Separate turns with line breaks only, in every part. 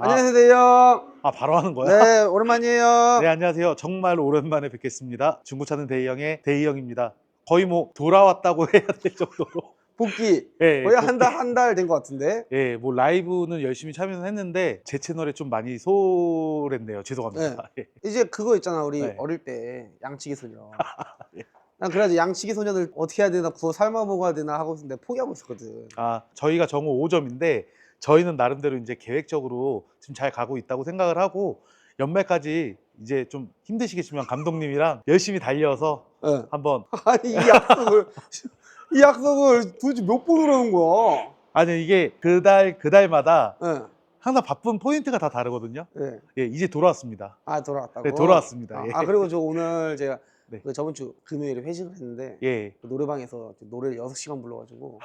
아.
안녕하세요.
아 바로 하는 거야?
네, 오랜만이에요.
네 안녕하세요. 정말 오랜만에 뵙겠습니다. 중고차는 대희 형의 대희 형입니다. 거의 뭐 돌아왔다고 해야 될 정도로.
복귀.
예,
거의
복-
한 달, 한 달 된 것 같은데.
예, 뭐 라이브는 열심히 참여는 했는데 제 채널에 좀 많이 소랬네요. 죄송합니다. 예.
이제 그거 있잖아, 우리
네.
어릴 때. 양치기 소녀.
예.
난 그래가지고 양치기 소녀들 어떻게 해야 되나, 구워 삶아 먹어야 되나 하고 있었는데 포기하고 있었거든.
아 저희가 정오 5점인데 저희는 나름대로 이제 계획적으로 지금 잘 가고 있다고 생각을 하고 연말까지 이제 좀 힘드시겠지만 감독님이랑 열심히 달려서
예.
한번
아니, 이 약속을, 이 약속을 도대체 몇 번을 하는 거야?
아니 이게 그달 그달마다
예.
항상 바쁜 포인트가 다 다르거든요.
예.
예, 이제 돌아왔습니다.
아, 돌아왔다고?
네, 돌아왔습니다.
아,
예.
아, 그리고 저 오늘 제가
네.
그 저번 주 금요일에 회식을 했는데
예.
그 노래방에서 노래를 6시간 불러가지고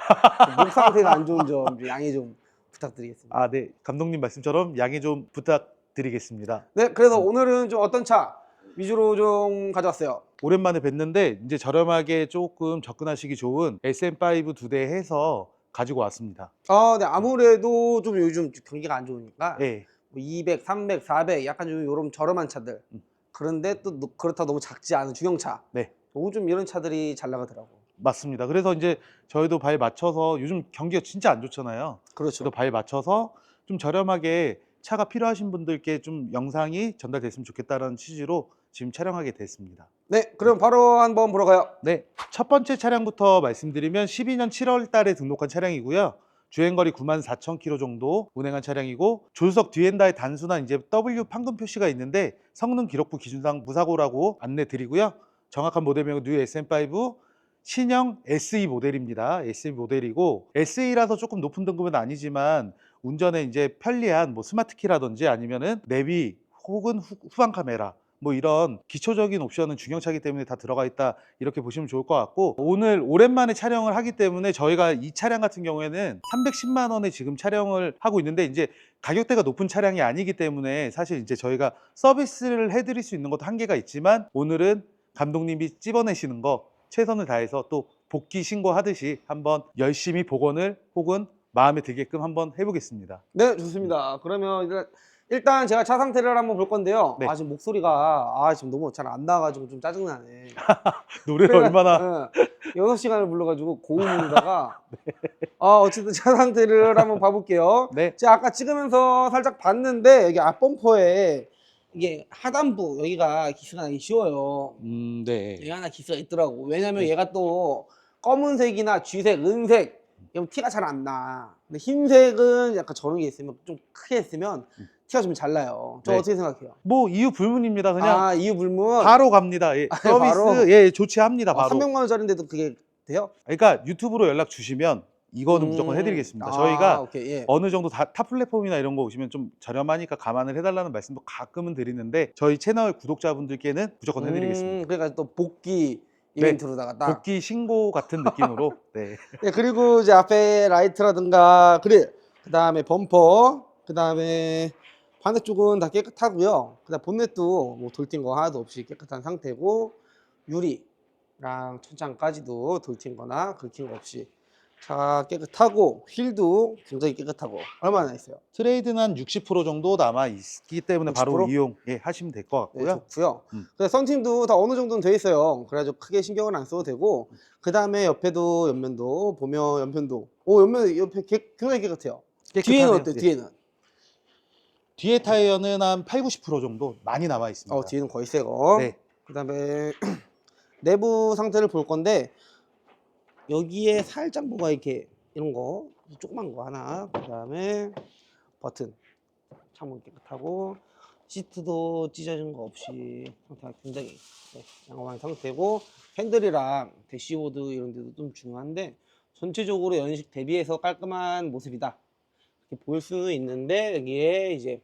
목 상태가 안 좋은 점좀 양해 좀 부탁드리겠습니다.
아, 네. 감독님 말씀처럼 양해 좀 부탁드리겠습니다.
네, 그래서 오늘은 좀 어떤 차 위주로 좀 가져왔어요.
오랜만에 뵀는데 이제 저렴하게 조금 접근하시기 좋은 SM5 두 대 해서 가지고 왔습니다.
아, 네, 아무래도 좀 요즘 경기가 안 좋으니까
예.
뭐 200, 300, 400 약간 좀 요런 저렴한 차들.
음.
그런데 또 노- 그렇다 너무 작지 않은 중형차.
네.
요즘 이런 차들이 잘 나가더라고.
맞습니다. 그래서 이제 저희도 발 맞춰서 요즘 경기가 진짜 안 좋잖아요.
그렇죠.
저도 발 맞춰서 좀 저렴하게 차가 필요하신 분들께 좀 영상이 전달됐으면 좋겠다는 취지로 지금 촬영하게 됐습니다.
네, 그럼 바로 한번 보러 가요.
네, 첫 번째 차량부터 말씀드리면 12년 7월 달에 등록한 차량이고요. 주행거리 9만 4천 킬로 정도 운행한 차량이고 조수석 뒤엔다에 단순한 이제 W 판금 표시가 있는데 성능 기록부 기준상 무사고라고 안내 드리고요. 정확한 모델명은 뉴 SM5 신형 SE 모델입니다. SE 모델이고 SE라서 조금 높은 등급은 아니지만 운전에 이제 편리한 뭐 스마트키라든지 아니면은 내비 혹은 후, 후방 카메라 뭐 이런 기초적인 옵션은 중형차기 때문에 다 들어가 있다 이렇게 보시면 좋을 것 같고 오늘 오랜만에 촬영을 하기 때문에 저희가 이 차량 같은 경우에는 310만 원에 지금 촬영을 하고 있는데 이제 가격대가 높은 차량이 아니기 때문에 사실 이제 저희가 서비스를 해드릴 수 있는 것도 한계가 있지만 오늘은 감독님이 찝어내시는 거 최선을 다해서 또 복귀 신고하듯이 한번 열심히 복원을 혹은 마음에 들게끔 한번 해보겠습니다.
네, 좋습니다. 그러면 일단, 일단 제가 차 상태를 한번 볼 건데요.
네.
아, 지금 목소리가 아, 지금 너무 잘 안 나와가지고 좀 짜증나네.
노래를 얼마나
예, 6시간을 불러가지고 고음으로다가 아, 어쨌든 차 상태를 한번 봐볼게요.
네
제가 아까 찍으면서 살짝 봤는데 여기 앞범퍼에 이게 하단부 여기가 기스가 나기 쉬워요.
음, 네.
여기 하나 기스가 있더라고. 왜냐면 얘가 또 검은색이나 쥐색, 은색 이런 티가 잘 안 나. 근데 흰색은 약간 저런 게 있으면 좀 크게 했으면 티가 좀 잘 나요. 저
네.
어떻게 생각해요?
뭐 이유 불문입니다. 그냥
아 이유 불문.
바로 갑니다. 예,
아,
서비스
바로?
예 조치합니다.
아,
바로.
300만 원짜리인데도 그게 돼요?
그러니까 유튜브로 연락 주시면 이거는 무조건
음.
해드리겠습니다.
아,
저희가
오케이, 예.
어느 정도 다, 타 플랫폼이나 이런 거 오시면 좀 저렴하니까 감안을 해달라는 말씀도 가끔은 드리는데 저희 채널 구독자분들께는 무조건 해드리겠습니다.
음, 그러니까 또 복귀
네.
이벤트로다가 딱.
복귀 신고 같은 느낌으로 네.
네, 그리고 이제 앞에 라이트라든가 그릴, 그 다음에 범퍼, 그 다음에 반대쪽은 다 깨끗하고요. 그다음 본넷도 뭐 돌튄 거 하나도 없이 깨끗한 상태고 유리랑 천장까지도 돌튄거나 긁힌 거 없이 차 깨끗하고 휠도 굉장히 깨끗하고 얼마나 있어요?
트레이드는 한 60% 정도 남아 있기 때문에 바로
60%?
이용 예, 하시면 될 것
네,
같고요.
좋고요.
음.
그래서 선팅도 다 어느 정도는 돼 있어요. 그래가지고 크게 신경을 안 써도 되고 그 다음에 옆에도 옆면도 보면 옆면도 오 옆면 옆에 개- 굉장히 깨끗해요. 뒤에는
깨끗하네요.
어때?
예.
뒤에는?
뒤에 타이어는 한 8, 90% 정도 많이 남아 있습니다.
어 뒤에는 거의 새거.
네.
그다음에 내부 상태를 볼 건데 여기에 살짝 뭐가 이렇게 이런 거 조그만 거 하나. 그 다음에 버튼 창문 깨끗하고 시트도 찢어진 거 없이 상태가 굉장히 네, 양호한 상태고 핸들이랑 대시보드 이런 데도 좀 중요한데 전체적으로 연식 대비해서 깔끔한 모습이다. 이렇게 볼 수는 있는데 여기에 이제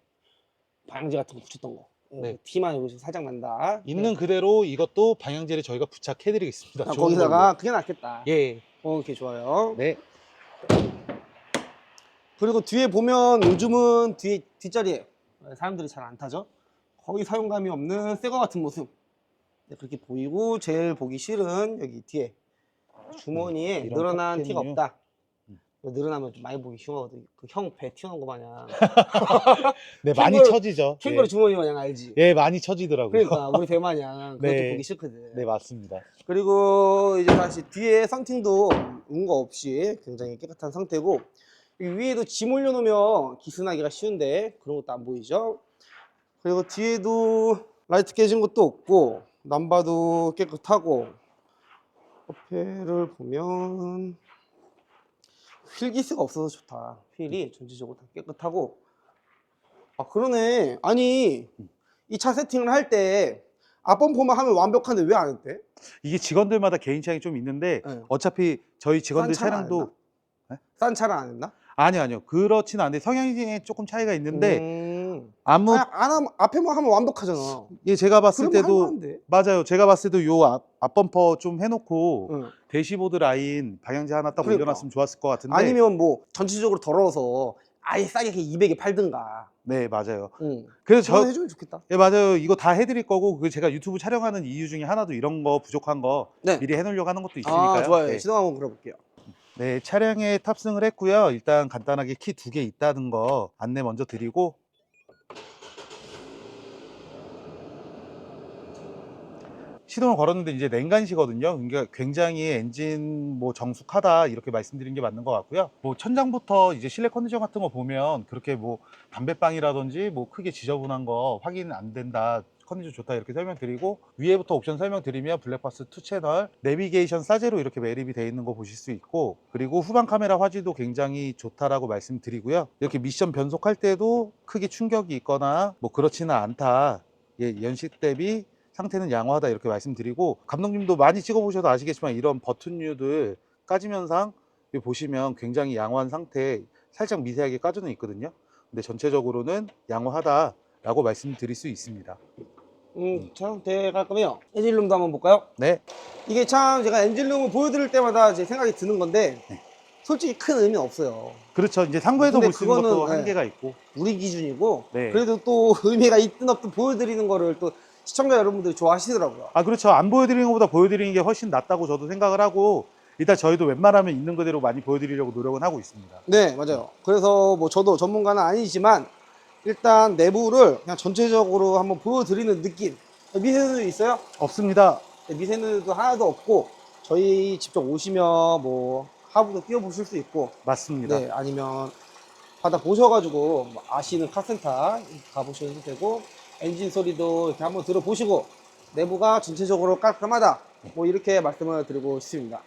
방향제 같은 거 붙였던 거.
네.
티만 여기서 살짝 난다.
있는 그대로 이것도 방향제를 저희가 부착해드리겠습니다.
아,
좋은
거기다가 그게 낫겠다.
걸로. 예.
어, 이렇게 좋아요.
네.
그리고 뒤에 보면 요즘은 뒤에 뒷자리에 사람들이 잘 안 타죠. 거의 사용감이 없는 새거 같은 모습. 네, 그렇게 보이고 제일 보기 싫은 여기 뒤에 주머니에
음, 이런
늘어난 티가? 없다.
음.
늘어나면 좀 많이 보기 흉하거든. 그형 배 튀어나온 거 마냥.
네,
많이
처지죠.
캥거루 주머니 마냥 알지?
예, 많이 처지더라고요.
그러니까 우리 배 마냥 그것도
네.
보기 싫거든.
네, 맞습니다.
그리고 이제 다시 뒤에 썬팅도 운거 없이 굉장히 깨끗한 상태고 이 위에도 짐 올려놓으면 기스나기가 쉬운데 그런 것도 안 보이죠? 그리고 뒤에도 라이트 깨진 것도 없고 남바도 깨끗하고 옆에를 보면 휠기스가 없어서 좋다. 휠이 전체적으로 다 깨끗하고 아 그러네. 아니 이 차 세팅을 할 때 앞범퍼만 하면 완벽한데 왜 안 했대?
이게 직원들마다 개인 차이 좀 있는데
네.
어차피 저희 직원들
싼 차는 안
차량도
싼 차를 안 했나?
아니요, 아니요. 그렇진 않은데 성향에 조금 차이가 있는데
음.
아무
아, 안 하면 앞에만 하면 완벽하잖아.
예, 제가 봤을
그러면
때도
할만한데?
맞아요. 제가 봤을 때도 요 앞, 앞범퍼 좀 해놓고
응.
대시보드 라인 방향제 하나 딱
그러니까.
올려놨으면 좋았을 것 같은데
아니면 뭐 전체적으로 더러워서 아예 싸게 200에 팔든가.
네 맞아요.
응.
그래서
저는
저
해주면 좋겠다.
예, 맞아요. 이거 다 해드릴 거고 그 제가 유튜브 촬영하는 이유 중에 하나도 이런 거 부족한 거
네.
미리 해놓으려고 하는 것도 있으니까요.
아 좋아요.
네.
시동 한번 걸어볼게요.
네, 차량에 탑승을 했고요. 일단 간단하게 키 두 개 있다는 거 안내 먼저 드리고 시동을 걸었는데 이제 냉간시거든요. 그러니까 굉장히 엔진 뭐 정숙하다 이렇게 말씀드린 게 맞는 것 같고요. 뭐 천장부터 이제 실내 컨디션 같은 거 보면 그렇게 뭐 담배빵이라든지 뭐 크게 지저분한 거 확인 안 된다. 컨디션 좋다 이렇게 설명드리고 위에부터 옵션 설명드리면 블랙박스 2 채널 내비게이션 싸제로 이렇게 매립이 되어 있는 거 보실 수 있고 그리고 후방 카메라 화질도 굉장히 좋다라고 말씀드리고요 이렇게 미션 변속할 때도 크게 충격이 있거나 뭐 그렇지는 않다 예, 연식 대비 상태는 양호하다 이렇게 말씀드리고 감독님도 많이 찍어보셔도 아시겠지만 이런 버튼류들 여기 보시면 굉장히 양호한 상태 살짝 미세하게 까져는 있거든요 근데 전체적으로는 양호하다 라고 말씀드릴 수 있습니다
음, 차 상태 깔끔해요. 엔진룸도 한번 볼까요?
네
이게 참 제가 엔진룸을 보여드릴 때마다 제 생각이 드는 건데
네.
솔직히 큰 의미는 없어요.
그렇죠. 이제 상부에서 볼 수 있는 것도
그거는, 네.
한계가 있고.
우리 기준이고
네.
그래도 또 의미가 있든 없든 보여드리는 거를 또 시청자 여러분들이 좋아하시더라고요.
아, 그렇죠. 안 보여드리는 것보다 보여드리는 게 훨씬 낫다고 저도 생각을 하고, 일단 저희도 웬만하면 있는 그대로 많이 보여드리려고 노력은 하고 있습니다.
네, 맞아요. 그래서 뭐 저도 전문가는 아니지만 일단 내부를 그냥 전체적으로 한번 보여드리는 느낌. 미세누 있어요?
없습니다.
네, 미세누도 하나도 없고 저희 직접 오시면 뭐 하부도 띄워보실 수 있고
맞습니다.
네, 아니면 받아 보셔가지고 뭐 아시는 카센터 가보셔도 되고 엔진 소리도 이렇게 한번 들어보시고 내부가 전체적으로 깔끔하다. 뭐 이렇게 말씀을 드리고 싶습니다.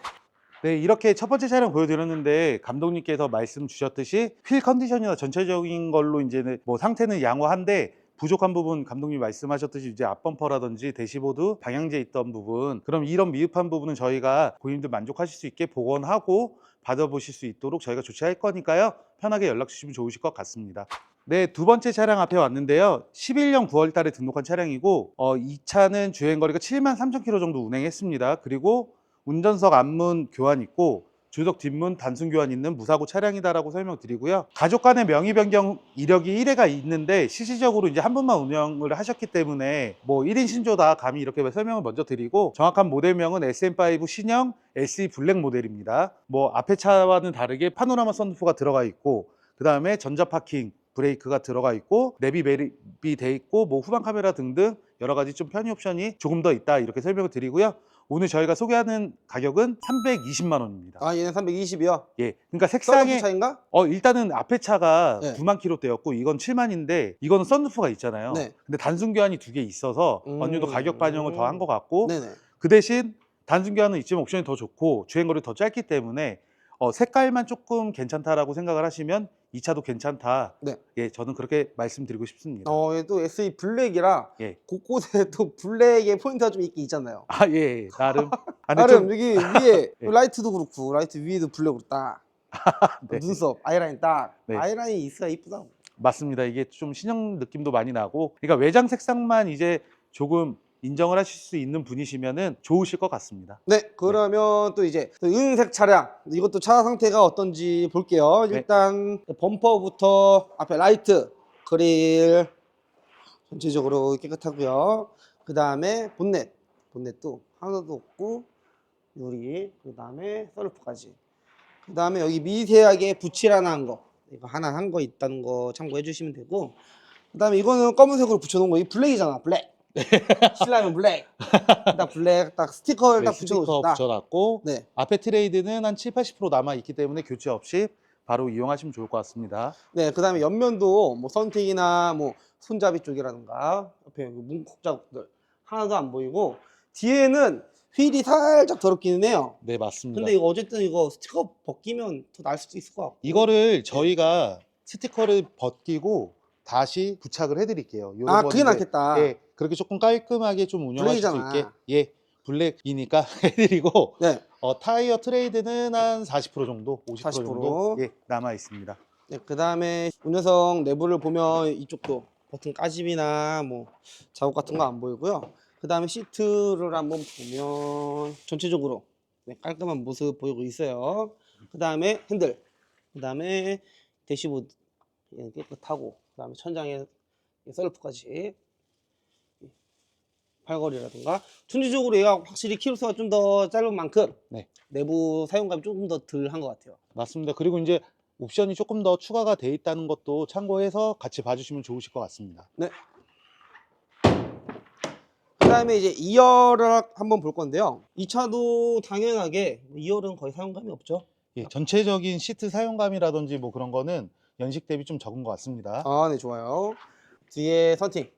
네, 이렇게 첫 번째 차량 보여드렸는데, 감독님께서 말씀 주셨듯이, 휠 컨디션이나 전체적인 걸로 이제는 뭐 상태는 양호한데, 부족한 부분 감독님 말씀하셨듯이 이제 앞범퍼라든지 대시보드 방향제 있던 부분 그럼 이런 미흡한 부분은 저희가 고객님들 만족하실 수 있게 복원하고 받아보실 수 있도록 저희가 조치할 거니까요 편하게 연락 주시면 좋으실 것 같습니다 네, 두 번째 차량 앞에 왔는데요. 11년 9월 달에 등록한 차량이고, 어, 이 차는 주행 거리가 7만 3천 킬로 정도 운행했습니다. 그리고 운전석 앞문 교환 있고, 주석 뒷문 단순 교환 있는 무사고 차량이다라고 설명드리고요. 가족 간의 명의 변경 이력이 1회가 있는데 실질적으로 이제 한 분만 운영을 하셨기 때문에 뭐 1인 신조다 감히 이렇게 설명을 먼저 드리고 정확한 모델명은 SM5 신형 SE 블랙 모델입니다. 뭐 앞에 차와는 다르게 파노라마 선루프가 들어가 있고 그 다음에 전자 파킹 브레이크가 들어가 있고 내비 매립이 돼 있고 뭐 후방 카메라 등등 여러 가지 좀 편의 옵션이 조금 더 있다 이렇게 설명을 드리고요. 오늘 저희가 소개하는 가격은 320만 원입니다.
아 얘는 320이요.
예, 그러니까 색상에
차인가?
어 일단은 앞에 차가
네.
9만 킬로대였고 이건 7만인데 이거는 썬루프가 있잖아요.
네.
근데 단순 교환이 두 개 있어서
음.
어느 정도 가격 반영을 더 한 것 같고
네네.
그 대신 단순 교환은 있지만 옵션이 더 좋고 주행거리 더 짧기 때문에 어, 색깔만 조금 괜찮다라고 생각을 하시면 이 차도 괜찮다.
네.
예, 저는 그렇게 말씀드리고 싶습니다.
어, 얘또 SE 블랙이라
예.
곳곳에 또 블랙의 포인트가 좀 있긴 있잖아요.
아, 예, 예, 나름. 아, 근데
나름
좀-
여기 위에
예.
라이트도 그렇고 라이트 위에도 블랙으로 딱
네.
눈썹 아이라인 딱
네.
아이라인이 있어야 이쁘다.
맞습니다. 이게 좀 신형 느낌도 많이 나고, 그러니까 외장 색상만 이제 조금 인정을 하실 수 있는 분이시면은 좋으실 것 같습니다.
네, 그러면 또 이제 또 은색 차량 이것도 차 상태가 어떤지 볼게요.
네.
일단 범퍼부터 앞에 라이트, 그릴 전체적으로 깨끗하고요. 그 다음에 본넷, 본넷도 하나도 없고 유리, 그 다음에 썰루프까지. 그 다음에 여기 미세하게 붙일 하나 한 거. 이거 하나 한 거 있다는 거 참고해 주시면 되고. 그 다음에 이거는 검은색으로 붙여 놓은 거. 이 블랙이잖아. 블랙. 신라면 블랙. 딱 블랙 딱 스티커를
네,
딱 붙여
스티커
놓으셨다.
붙여놨고
네.
앞에 트레이드는 한 7, 80% 남아 있기 때문에 교체 없이 바로 이용하시면 좋을 것 같습니다.
네, 그다음에 옆면도 뭐 선택이나 뭐 손잡이 쪽이라든가 옆에 여기 문콕 자국들 하나도 안 보이고 뒤에는 휠이 살짝 더럽기는 해요.
네, 맞습니다.
근데 이거 어쨌든 이거 스티커 벗기면 더 나을 수도 있을 것 같고.
이거를 저희가 스티커를 벗기고 다시 부착을 해드릴게요. 요런
아, 그게
이제,
낫겠다.
예, 그렇게 조금 깔끔하게 좀
블랙이잖아.
수 있게 예, 블랙이니까 해드리고
네.
어, 타이어 트레이드는 한 40% 정도, 50%
40%.
정도 예, 남아 있습니다.
네, 그 다음에 운전석 내부를 보면 이쪽도 버튼 까짐이나 뭐 자국 같은 거 안 보이고요. 그 다음에 시트를 한번 보면 전체적으로 네, 깔끔한 모습 보이고 있어요. 그 다음에 핸들, 그 다음에 대시보드 예, 깨끗하고, 그 다음에 천장에 셀프까지 팔걸이라든가 전체적으로 얘가 확실히 키로수가 좀 더 짧은 만큼
네.
내부 사용감이 조금 더 덜한 것 같아요.
맞습니다. 그리고 이제 옵션이 조금 더 추가가 돼 있다는 것도 참고해서 같이 봐주시면 좋으실 것 같습니다.
그다음에 이제 2열을 한번 볼 건데요. 이 차도 당연하게 2열은 거의 사용감이 없죠.
예, 전체적인 시트 사용감이라든지 뭐 그런 거는 연식 대비 좀 적은 것 같습니다.
아, 네, 좋아요. 뒤에 선팅,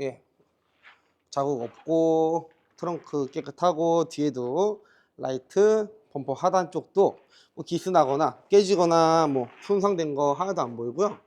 예, 자국 없고 트렁크 깨끗하고 뒤에도 라이트, 범퍼 하단 쪽도 뭐 기스 나거나 깨지거나 뭐 손상된 거 하나도 안 보이고요.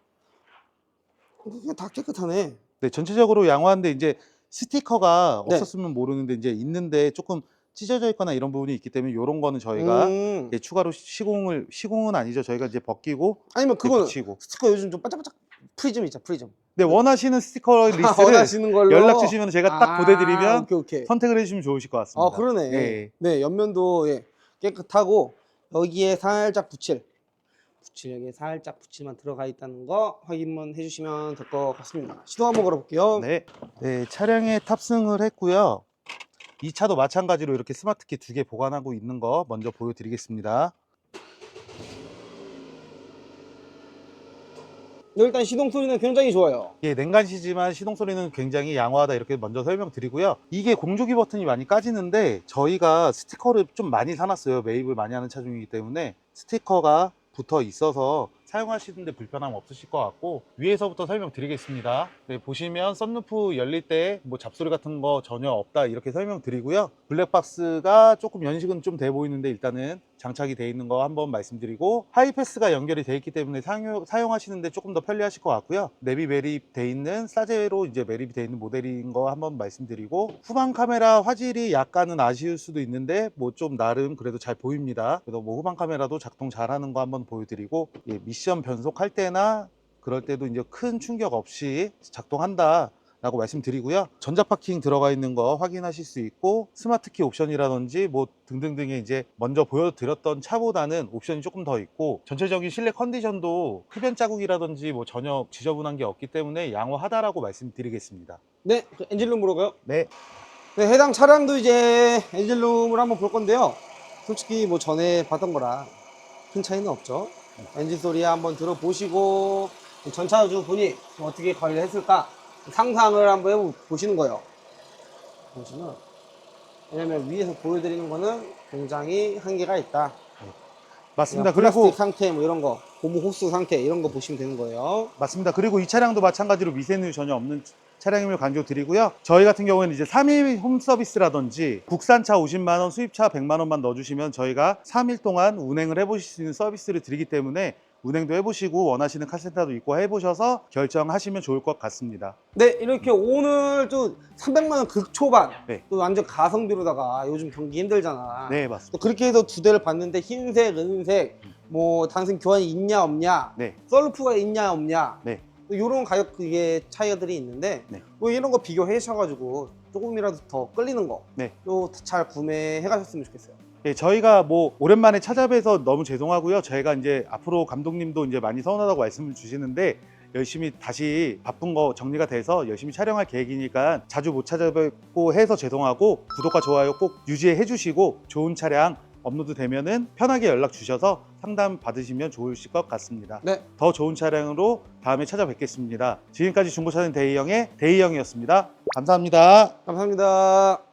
그냥 다 깨끗하네.
네, 전체적으로 양호한데 이제 스티커가
네.
없었으면 모르는데 이제 있는데 조금 찢어져 있거나 이런 부분이 있기 때문에 이런 거는 저희가
음.
예, 추가로 시공을 시공은 아니죠. 저희가 이제 벗기고
아니면 그거는
붙이고.
스티커 요즘 좀 반짝반짝 프리즘 있죠, 프리즘.
네, 원하시는 스티커 리스트를
원하시는 걸로
연락 주시면 제가 딱
아,
보내드리면
오케이, 오케이.
선택을 해주시면 좋으실 것 같습니다.
아 그러네.
예.
네 옆면도 예, 깨끗하고 여기에 살짝 붙일 붙일 여기에 살짝 붙일만 들어가 있다는 거 확인만 해주시면 될 것 같습니다. 시동 한번 걸어볼게요.
네. 네, 차량에 탑승을 했고요. 이 차도 마찬가지로 이렇게 스마트키 두 개 보관하고 있는 거 먼저 보여드리겠습니다.
네, 일단 시동 소리는 굉장히 좋아요.
예, 냉간시지만 시동 소리는 굉장히 양호하다 이렇게 먼저 설명드리고요. 이게 공조기 버튼이 많이 까지는데 저희가 스티커를 좀 많이 사놨어요. 매입을 많이 하는 차 중이기 때문에 스티커가 붙어 있어서 사용하시는데 불편함 없으실 것 같고 위에서부터 설명드리겠습니다. 네, 보시면 썬루프 열릴 때 뭐 잡소리 같은 거 전혀 없다 이렇게 설명드리고요. 블랙박스가 조금 연식은 좀 돼 보이는데 일단은 장착이 돼 있는 거 한번 말씀드리고 하이패스가 연결이 돼 있기 때문에 사용, 사용하시는데 조금 더 편리하실 것 같고요. 내비 매립 돼 있는 사제로 이제 매립이 돼 있는 모델인 거 한번 말씀드리고 후방 카메라 화질이 약간은 아쉬울 수도 있는데 뭐 좀 나름 그래도 잘 보입니다. 그래도 뭐 후방 카메라도 작동 잘하는 거 한번 보여드리고 예, 미션 변속할 때나 그럴 때도 이제 큰 충격 없이 작동한다. 라고 말씀드리고요. 전자 파킹 들어가 있는 거 확인하실 수 있고 스마트키 옵션이라든지 뭐 등등등의 이제 먼저 보여드렸던 차보다는 옵션이 조금 더 있고 전체적인 실내 컨디션도 흡연 자국이라든지 뭐 전혀 지저분한 게 없기 때문에 양호하다라고 말씀드리겠습니다.
네, 그 엔진룸으로 가요.
네,
네, 해당 차량도 이제 엔진룸을 한번 볼 건데요. 솔직히 뭐 전에 봤던 거랑 큰 차이는 없죠. 엔진 소리 한번 들어보시고 전차주 분이 좀 어떻게 관리를 했을까 상상을 한번 해보시는 거예요. 보시면 왜냐면 위에서 보여드리는 거는 굉장히 한계가 있다.
맞습니다. 그리고
상태 뭐 이런 거, 고무 호스 상태 이런 거 보시면 되는 거예요.
맞습니다. 그리고 이 차량도 마찬가지로 미세누 전혀 없는 차량임을 강조드리고요. 저희 같은 경우에는 이제 3일 홈 서비스라든지 국산차 50만 원, 수입차 100만 원만 넣어주시면 저희가 3일 동안 운행을 해보실 수 있는 서비스를 드리기 때문에 운행도 해보시고 원하시는 카센터도 있고 해보셔서 결정하시면 좋을 것 같습니다.
네, 이렇게 오늘 좀 300만 원 극초반,
네.
또 완전 가성비로다가 요즘 경기 힘들잖아.
네, 맞습니다.
또 그렇게 해서 두 대를 봤는데 흰색, 은색, 뭐 단순 교환이 있냐 없냐,
네,
썰루프가 있냐 없냐,
네.
또 이런 가격 그게 차이들이 있는데
네.
뭐 이런 거 비교하셔가지고 조금이라도 더 끌리는 거,
네.
또잘 구매해 가셨으면 좋겠어요.
예, 저희가 뭐 오랜만에 찾아뵈서 너무 죄송하고요. 저희가 이제 앞으로 감독님도 이제 많이 서운하다고 말씀을 주시는데 열심히 다시 바쁜 거 정리가 돼서 열심히 촬영할 계획이니까 자주 못 찾아뵙고 해서 죄송하고 구독과 좋아요 꼭 유지해 주시고 좋은 차량 업로드 되면은 편하게 연락 주셔서 상담 받으시면 좋으실 것 같습니다.
네.
더 좋은 차량으로 다음에 찾아뵙겠습니다. 지금까지 중고차는 대희형의 대희형이었습니다. 감사합니다.
감사합니다.